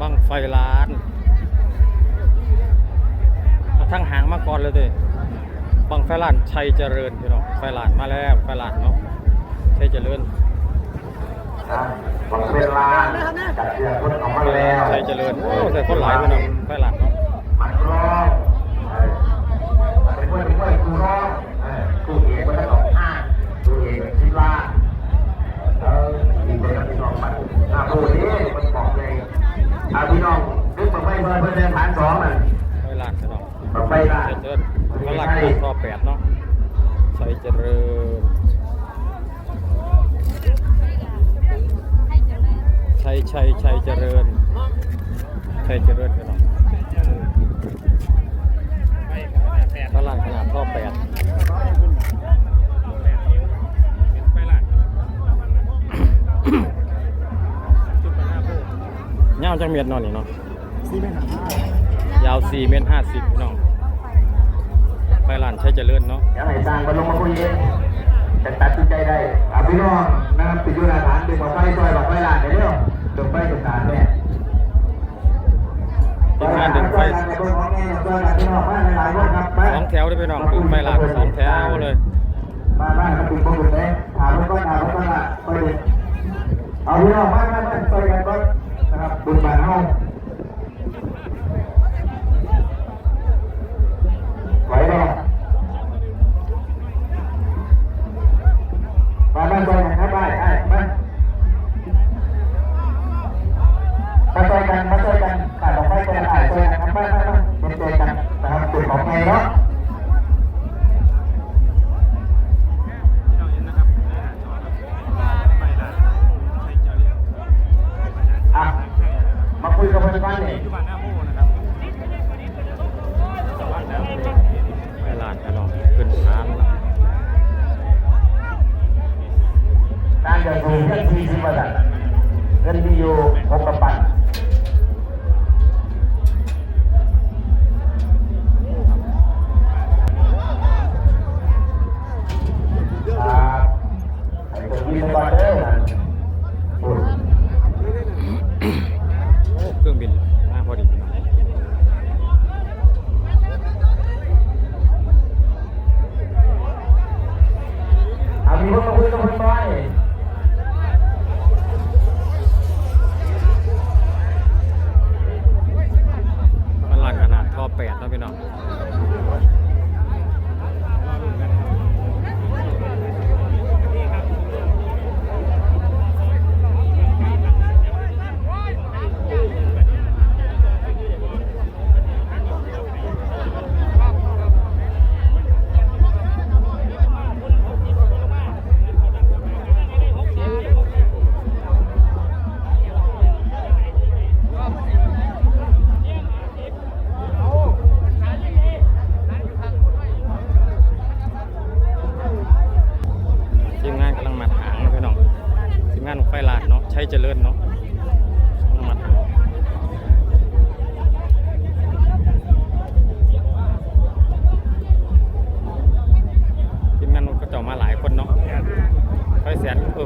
บังไฟล้านเอาทั้งหางมาก่อนเลยดิบังไฟล้านชัยเจริญพี่น้องไฟล้านมาแล้วไฟล้านเนาะชัยเจริญนะวันเวลาจัดเชือกรถออกมาแล้วชัยเจริญโอ้แต่คนหลายพี่น้องไฟล้านเนาะมันร้องเออมันเป็นเพื่อนเป็นเพื่อนกูร้อง จังเมียนเนอนนี่เนาะสี่เมตรห้ายาว4เมตร50พี่น้องไปร้านใช้เจริญเนาะอยากให้สร้างบรรลุมาคุยเองจะตัดสินใจได้อะพี่น้องนะครับปิดยุทธฐานดึงมาไฟซอยบอกไฟลานเดี๋ยวเร็วดึงไฟดึงฐานเนี่ยทีมงานดึงไฟสองแถวได้พี่น้องดึงไฟร้านสองแถวเลยมาบ้านมาถึงบ้านเลยถามก็ถามก็ละไปเลยเอาพี่น้องมามามาไปกันก่อนนะครั บบุญบานเฮา มาคุยกับเพื่อนบ้านนี่ไปร้านพี่น้องขึ้นทางการเดินทางเรื่องที่สิบวันเงินที่อยู่หกกระปันครับไอ้ตัวนี้เป็นบอลเดอ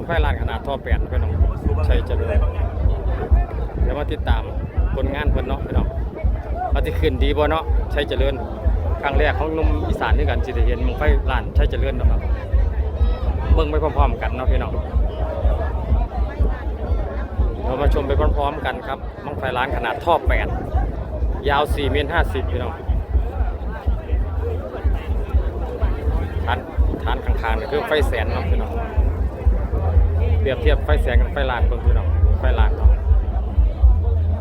ไฟร้านขนาดท่อแปดพี่น้องใช้เจริญเดี๋ยวมาติดตามผลงานเพิ่นเนาะพี่น้องว่าสิขึ้นดีบ่เนาะใช้เจริญครั้งแรกของนุ่มอีสานด้วยกันสิได้เห็นมึงไฟร้านใช้เจริญนะครับเบิ่งไปพร้อมๆกันเนาะพี่น้องเรามาชมไปพร้อมๆกันครับมังไฟร้านขนาดท่อ8ยาว4เมตร50พี่น้องฐานฐานข้างๆนี่คือไฟแสนเนาะพี่น้อง เปรียบเทียบไฟแสนกับไฟลานเบิ่งพี่น้องไฟลานเนาะ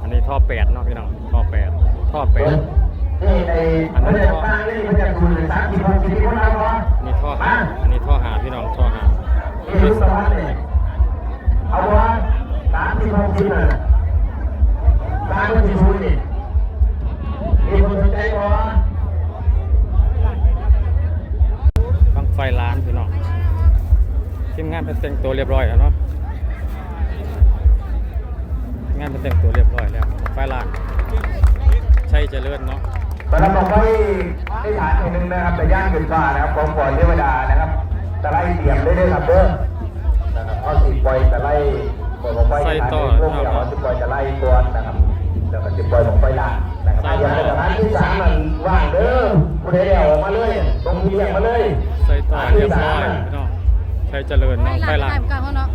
อันนี้ท่อ8เนาะพี่น้องท่อ8ท่อ8นี่ในประเทศต่างๆนี่มันจะคุยสามสิบหกสิบคนแล้ววะอันนี้ท่อหาอันนี้ท่อหาพี่น้องท่อหานี่รู้สวัสดิ์เนี่ยเอาวะสามสิบหกสิบ แต่งตัวเรียบร้อยแล้วเนาะทีมงานเป็นแต่งตัวเรียบร้อยแล้วไฟร้านใช่เจริญเนาะตอนนั้นผมไปได้ฐานแห่งหนึ่งนะครับแต่ย่างเป็นฟ้านะครับของปล่อยเทวดานะครับตะไลเตรียมได้ด้วยครับเด้อนะครับเอาสิปล่อยตะไลปล่อยผมไปฐานหนึ่งพวกเดียวเอาสิปล่อยตะไลก่อนนะครับปล่อยของไฟลานนะครับอย่างสถานที่สามมันว่างเด้อผู้ใดได้ออกมาเลยตรงที่เรียกมาเลยใส่ต่อเรียบร้อยพี่น้อง ชัยเจริญเนาะหลัไฟลานกลางเขาเนาะ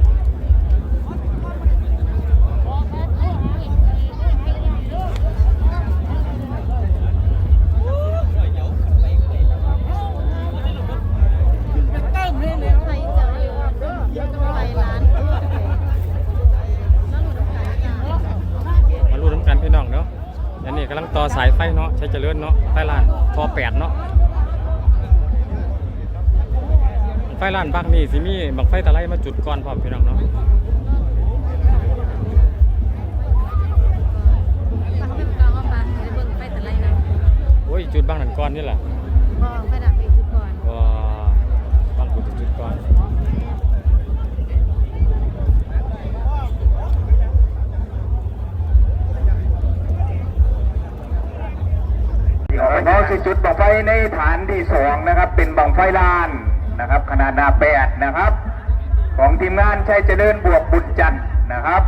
ไฟลานบางนี่สิมีบางไฟตะไลมาจุดก่อนพร้อมพี่น้องเนาะเขาเป็นกลางว่าบ้านในเบิ่งไปแต่ไรนะโอ้ยจุดบางนั่นก่อนนี่แหละพอไปดักไปจุดก่อนก็บางกูจะจุดก่อนเราสิจุดบังไฟในฐานที่สองนะครับ เป็นบังไฟลาน นะครับขนาดหนาแปดนะครับ ของทีมงานชัยเจริญบวกบุญจันทร์นะครับ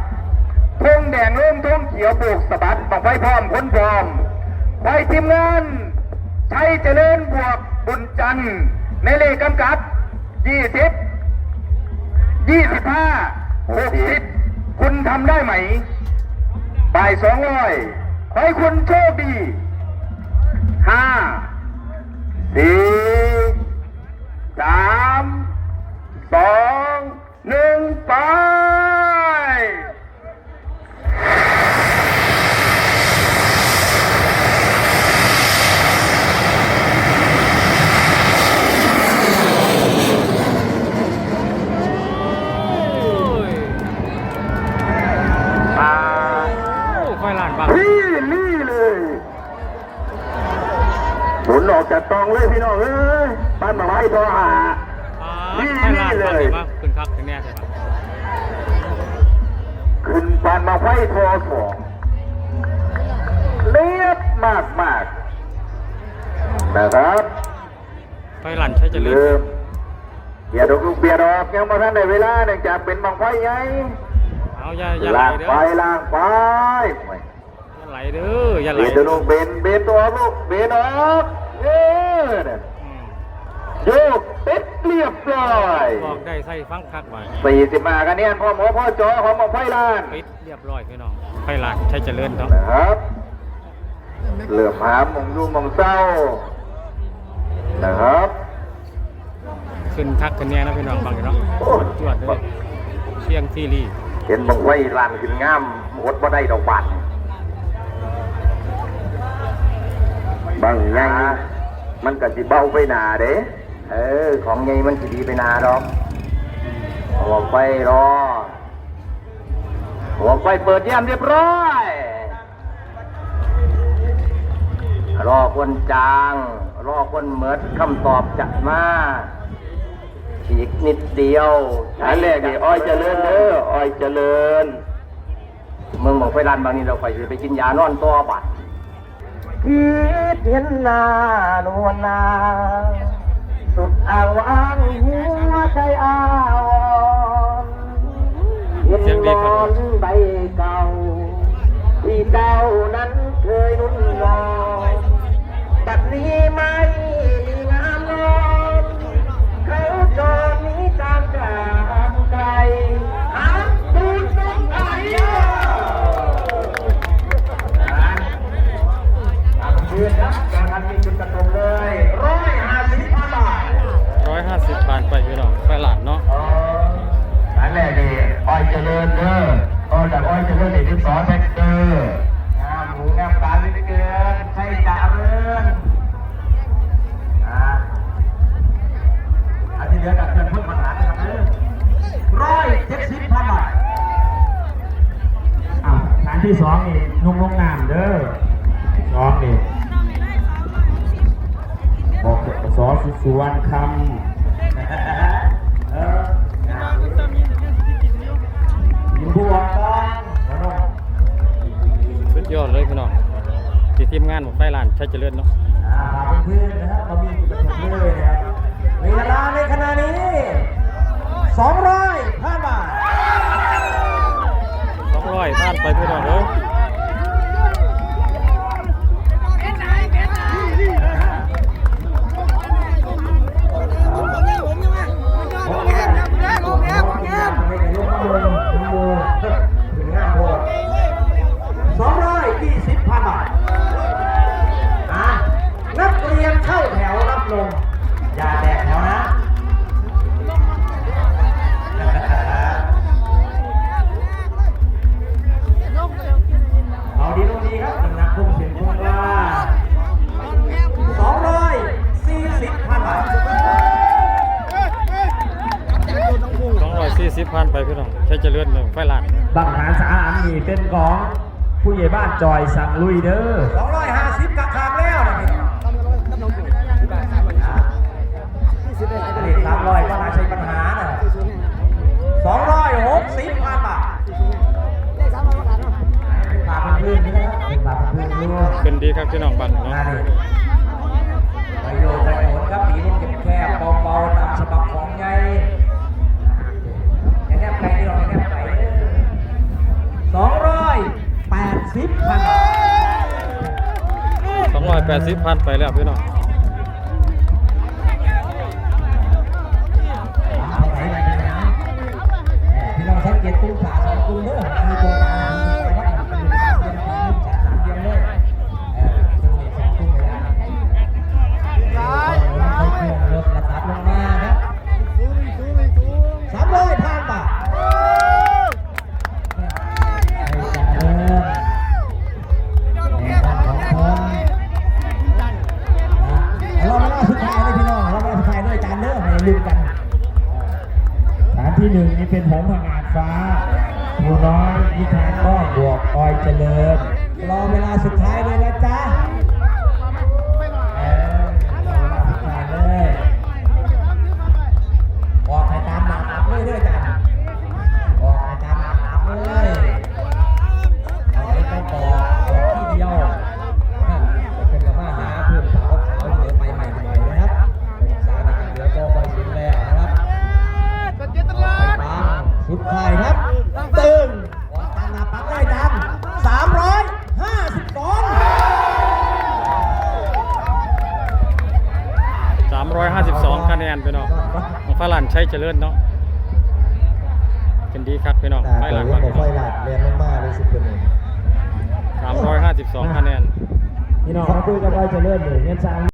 ธงแดงร่มธงเขียวบวกสะบัดบังไฟพร้อมพ้นพร้อมไฟทีมงานชัยเจริญบวกบุญจันทร์ในเลขกำกับยี่สิบยี่สิบห้าหกสิบคุณทำได้ไหมบ่ายสองร้อยขอให้คุณโชคดีห้าสี่ สานมาไฟทอสองเรียบมากมากๆนะครับไฟลานชัยเจริญเริ่มเบียดออกลูกเบียดออกยังมาทันในเวลาเนื่องจากเป็นบังไฟไงเอาอย่าอย่าไหลล่างเด้ไปอล่างไปอย่าไหลเด้ออย่าไหลเบียดลูกเบนเบนตัวลูกเบนออกเย้เนี่ยอืมโยกติด เรียบร้อยบอกได้ใส่ฟังคักไว้สี่สิบมากันเนี่ยพ่อหมอพ่อจอของบังไฟล้านปิดเรียบร้อยพี่น้องไฟลานชัยเจริญเนาะนะครับเหลือหามองดูมองเศร้านะครับ ขึ้นคักกันแน่นะพี่น้องบางนี่เนาะโอ้จวดเลยเชียงซีรีส์เห็นบังไฟล้านขึ้นงามหดบ่ได้ดอกบาทบางไงมันก็สิเบาไปหนาเด้ เออ ของไงมันสิดีไปนาดอกหัวไฟรอ หัวไฟเปิดเยี่ยมเรียบร้อย รอคนจาง รอคนเหมิดคำตอบจะมาอีกนิดเดียวอันแรกนี่อ้อยเจริญเด้ออ้อยเจริญเมืองบอกไฟรันบางนี้เราไปสิไปกินยานอนตัวบัดคิดเห็นหน้านวลนา งสุดอ่างวางหัวใจอ้าวเห็นนอนใบเก่าที่เจ้านั้นเคยนุ่นนอ ริญเด้อออยจากอ้อยเจริญนี่ที่สองแท็กเตอร์งาหมูงามตาลิเกินใช่จ่าเริญอ่าอันที่เหลือกับเพื่อนเพื่อนมาหาครับเด้อร้อยเจ็ดสิบพันบาทอะฐานที่สองนี่นุ่งลงน้ำเด้อสองนี่บอกสอสสุวรรณคำ บัวต้องแล้วเนาะสุดยอดเลยพี่น้องที่ทีมงานของไฟลานชัยเจริญเนาะอ่าฝากเพื่อนๆนะครับมามีกิจกรรมเลยนะครับเวลาในขณะนี้200ห้าบาทสองร้อยผ่านไปพี่น้องเอ้ย นี่เป็นของผู้ใหญ่บ้านจอยสังลุยเด้อ อยแปดสิบพันไปแล้วพี่น้องเอาไหนไหนไหนพี่น้องสังเกตตุ้งขาสองตุ้งเด้อมีตร เป็นหงส์พงานฟ้าผู้น้อยยิทานก้อบวกออยเจริญ รอเวลาสุดท้ายเลยนะจ๊ะ ฟังสุดท้ายครับ ตึงวัดตานาปักได้ดันสามร้อยห้าสิบสองสามร้อยห้าสิบสองคะแนนพี่น้องของฟ้าหลานใช้เจริญเนาะเป็นดีครับพี่น้องแต่ไฟหก็ลานยังบ้านบอกไฟหลัดเรียนลงมาเลยสิบคนเองสามร้อยห้าสิบสองคะแนนพี่น้องเขาคุยกับไฟจะเลื่อนหนึ่งเงินสร้าง